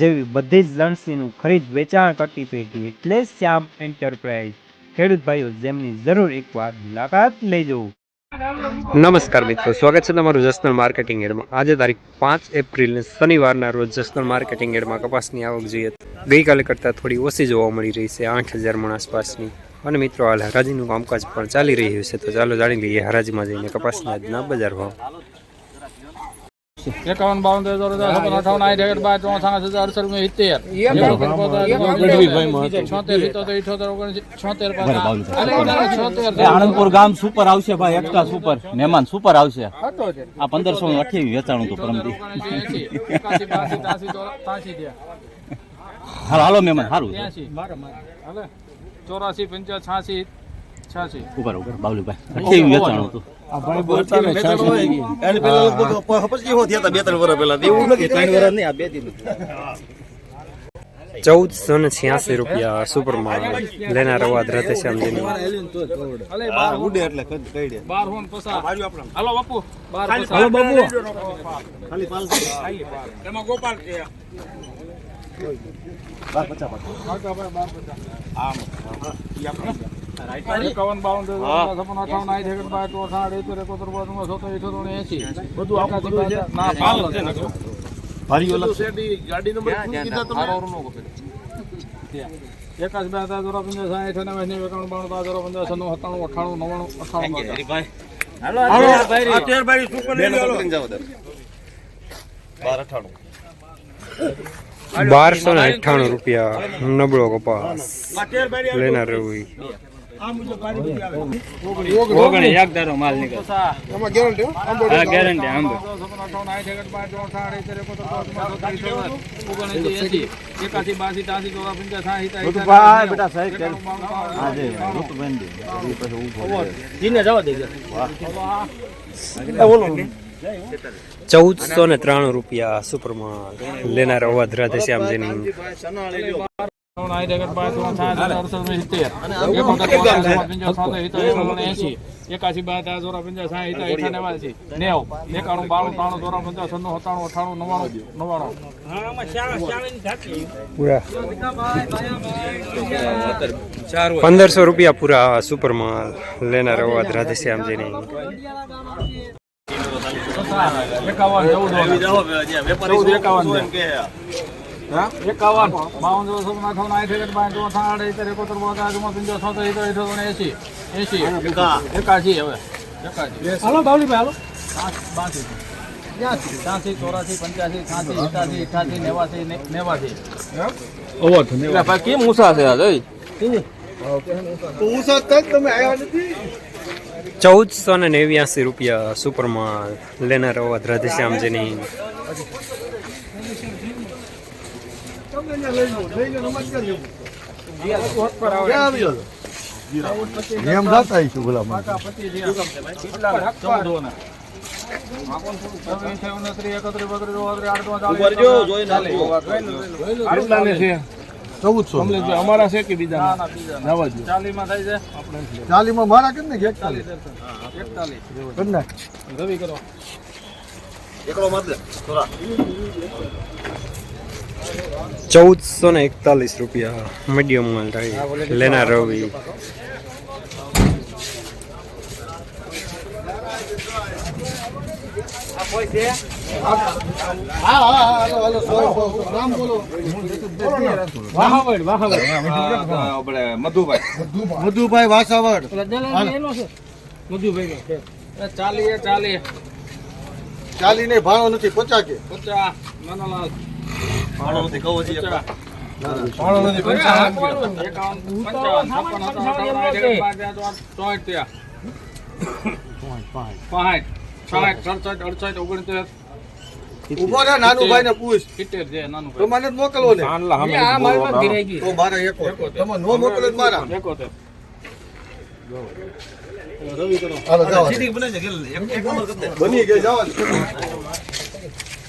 જેવી બધી જ લણસીનું ખરીદ વેચાણ કરતી પેઢી એટલે શ્યામ એન્ટરપ્રાઇઝ ખેડૂત ભાઈઓ, જેમની જરૂર એકવાર મુલાકાત લેજો. નમસ્કાર મિત્રો, સ્વાગત છે તમારું જસનલ માર્કેટિંગ એડમાં. આજે તારીખ પાંચ એપ્રિલ શનિવારના રોજ જસનલ માર્કેટિંગ એડમાં કપાસની આવક જોઈએ ગઈકાલે કરતાં થોડી ઓછી જોવા મળી રહી છે, આઠ હજાર મણ આસપાસની. અને મિત્રો, હાલ હરાજીનું કામકાજ પણ ચાલી રહ્યું છે, તો ચાલો જાણી લઈએ હરાજીમાં જઈને કપાસના આજના બજાર ભાવ. એકાવન બાવન હજાર હજાર છપ્પન અઠાવન આઠ એકડ બાર ચોસઠ હજાર અડસઠ ને સિત્તેર છોતેર સિત્તોતેર ઇઠોતેર ઓગણસી છોતેર છોતેર આણંદપુર ગામ સુપર આવશે ભાઈ એકતા સુપર મહેમાન સુપર આવશે. આ પંદરસો અઠ્યાવીસ વેચાણું હતું પરમથી. હાલો હાલો મહેમાન સારું ચોરાસી પંચા છાસી છાસી ઉપર ઉપર બાબુભાઈ અઠ્યાવીસ વેચાણું હતું? ચૌદસો ને છ્યાસી રૂપિયા સુપરમાં લેનાર અવાજ સમજીને અલે બાર ઉડે બે હતા જોરા પંદર સાઠ અને નેવું એકાણું બાણું બાર જોરા પંદર સન્નું સત્તાણું અઠાણું નવ્વાણું અઠાણું બારસો ને અઠ્ઠાણું રૂપિયા નબળો કપાસ લેનાર રવિ ઓગણી. એક ધારો માલ નીકળે. હા? ગેરંટી આંબે એકાસી બાસી તાસી ચોરા પંચાસ સાહીઠ ભાઈ બેટા સાહેબ આજે ઋતુબેન દે પછી ઊભો જીને જવા દેજો. ચૌદસો ને ત્રાણું રૂપિયા સુપરમાં લેનાર અવાજ રાધે શ્યામજીની. એકાસી બાર તેર ચોરા પંચાસ સાહીઠ અઠા નેવાસી નેવ. એકાણું બાણું ત્રાણું ચોરા પંચાસ સન્નું સત્તાણું અઠાણું નવ્વાણું નવ્વાણું. પંદરસો રૂપિયા પૂરા સુપરમાં લેનાર અવાજ રાધે શ્યામજીની એકાવન ચૌદ. એકાવન એકાવન બાવન ચોસઠ અઠાવન આઠ એકડ બાર ચોસઠ આઠ ઇતેર એકોતેર બોતેર પંજો પંચોતેર છોતેર ઇતેર ઇઠોતેર ને એસી એસી એકાશી હવે એકાશી હાલો બાવલી હાલો બાસી ત્યાંસી ચોરાસી પંચ્યાસી છ્યાસી સિત્યાસી અઠ્યાસી નેવાસી નેવાસી કેમ મૂસા છે ચૌદસો ને નેવ્યાસી રૂપિયા સુપરમાં લેનાર અવાજ રાધે શ્યામજીની એમ જતા આવીશું ગુલામ ચૌદસો અમારા છે કે બીજા ચાલીમાં થાય છે ચાલીમાં મારા ચૌદસો ને એકતાલીસ રૂપિયા મીડિયમ માલ થાય. લેના રવિ. મધુભાઈ વાસાવડ. ચાલી એ ચાલી ચાલી ને ભાણો નથી પચાસ પચાસ નાનાલાલ. નથી પાંઠ સાઠ સડસઠ અડસઠ ઓગણત્રીસ. ઊભો રહે નાનું ભાઈ ને પૂછ. સિત્તેર છે નાનું તો મને જ મોકલવો ને. તો મારા એકો. તમે નો મોકલો મારા. એકોતેર. હાલો જાઓ બની ગઈ જાઓ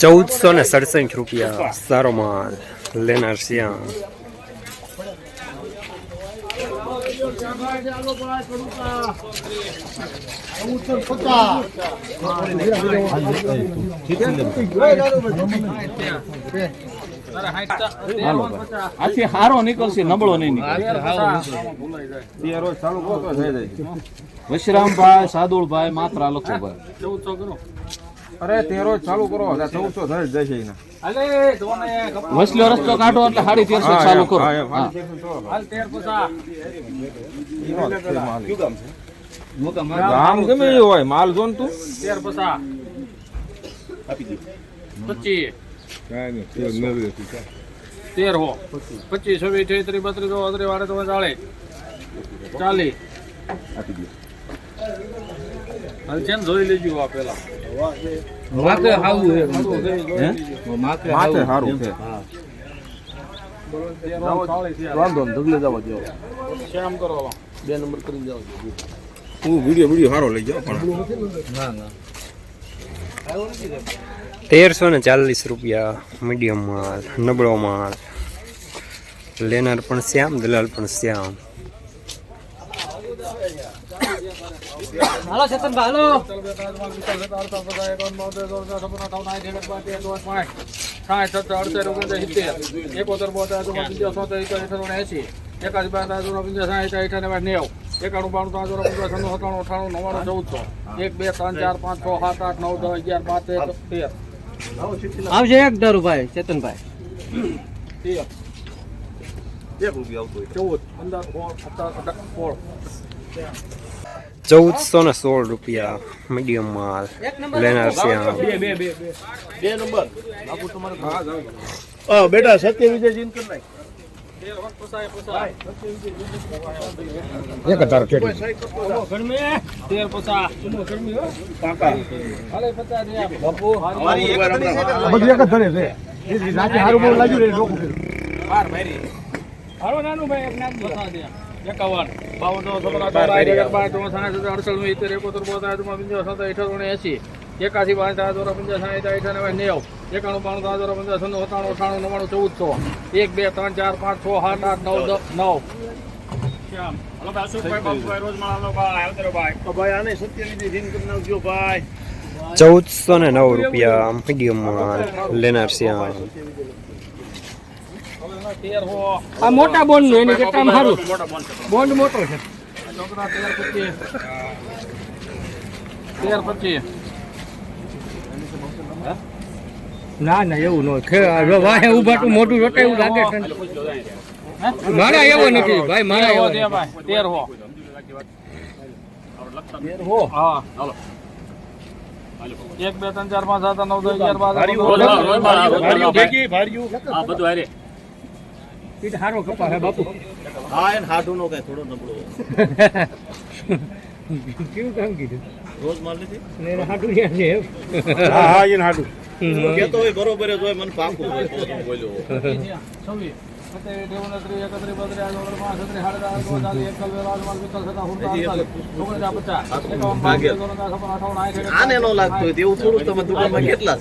ચૌદસો ને સડસઠ રૂપિયા સારો માલ લેનાર શ્યામ. આથી હારો નીકળશે નબળો નહીં નીકળે. વશરામભાઈ સાદુળભાઈ માત્રા લખોભાઈ. અરે તેરો ચાલુ કરો. ચૌદસો થઈ જશે વસલો રસ્તો કાઢો એટલે સાડી તેરસો ચાલુ કરો. હા. હાલ તેર પસા આમ ગમે એ હોય માલ જોન તું. તેર પસા પચીસ. તેર હો. પચીસ છવ્વીસ છત્રીસ બત્રીસ ચોત્રીસ વાળે તમે ચાલે ચાલી આપી છે ને જોઈ લેજો આ પેલા માથે હાવું છે. હે? શ્યામ કરો વીડિયો વીડિયો સારો લઈ પણ તેરસો ને ચાલીસ રૂપિયા મીડિયમ માલ નબળો માલ લેનાર પણ શ્યામ દલાલ પણ શ્યામ. હાલો છતન હાલો. એકોતેર બોતેર પંચો સોતેર એસી એકાદ બાર પંચો સાઠ અઠાને નેવ એકાણું બાણું ત્રણ ચોરા પંચો છન્નું સત્તાણું અઠાણું નવ્વાણું ચૌદસો એક બે ત્રણ ચાર પાંચ છ સાત આઠ નવ દસ અગિયાર બાર તેર તેર આવશે એક દારૂભાઈ ચેતનભાઈ તેર ચૌદ પંદર સોળ સત્તર અઢાર સોળ. ચૌદસો ને સોળ રૂપિયા મીડિયમ માલ. લેનાર શ્યામ બે બે બે બે. બેટા સત્ય વિજય દે બાપુ હાલો નાનું ભાઈ એક નામ બતા દે એકાવન. બાવન અડસઠ ઇત્તેર એકોતેર બોતેર અજમા સત્તર અઠાવન એસી એકાસી પાંચ સાત ચોરા પંચા સાઠ અઠાનવે નેવ એકાણું બાણું હજાર ચોરા પંચા છન્નું સત્તાણું અઠાણું નવ્વાણું ચૌદસો એક બે ત્રણ ચાર પાંચ છ સાત આઠ નવ દસ નવ. ચૌદસો ને નવ રૂપિયા મીડિયમ લેનાર હો આ મોટા બોન્ડનું એની કરતા સારું બોન્ડ મોટો છે છોકરા તેર પચીસ તેર પચીસ ના ના એવું ન વાહે ઊભા તું મોટું જોતા એવું લાગે છે મારા એવો નથી ભાઈ મારા એવો તેર ભાઈ તેર હો તેર હો હા હાલો એક બે ત્રણ ચાર પાંચ સાત નવ દસ અગિયાર બાર બધું હારે કપા હે બાપુ. હા એને હાડું નો કઈ થોડો નબળો. કેવું કામ કીધું? રોજ માલ નથી? ને હાડું જ્યાં છે હા હા એને હાડું કેતો હોય બરોબર જ હોય મને પાકું હોય બોલ્યો છવ્વીસ. આને નો લાગતું હોય તો એવું થોડું તમે દુકાનમાં કેટલા.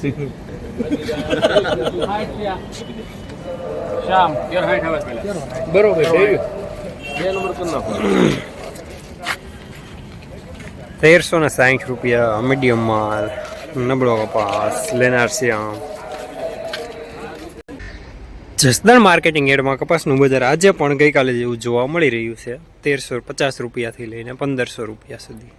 શ્યામ બરોબર તેરસો ને સાહીઠ રૂપિયા મીડિયમ માલ. નબળો કપાસ લેનાર શ્યામ. જસદણ માર્કેટિંગ એડમાં કપાસનું બજાર આજે પણ ગઈકાલે જેવું જોવા મળી રહ્યું છે. તેરસો પચાસ રૂપિયાથી લઈને પંદરસો રૂપિયા સુધી.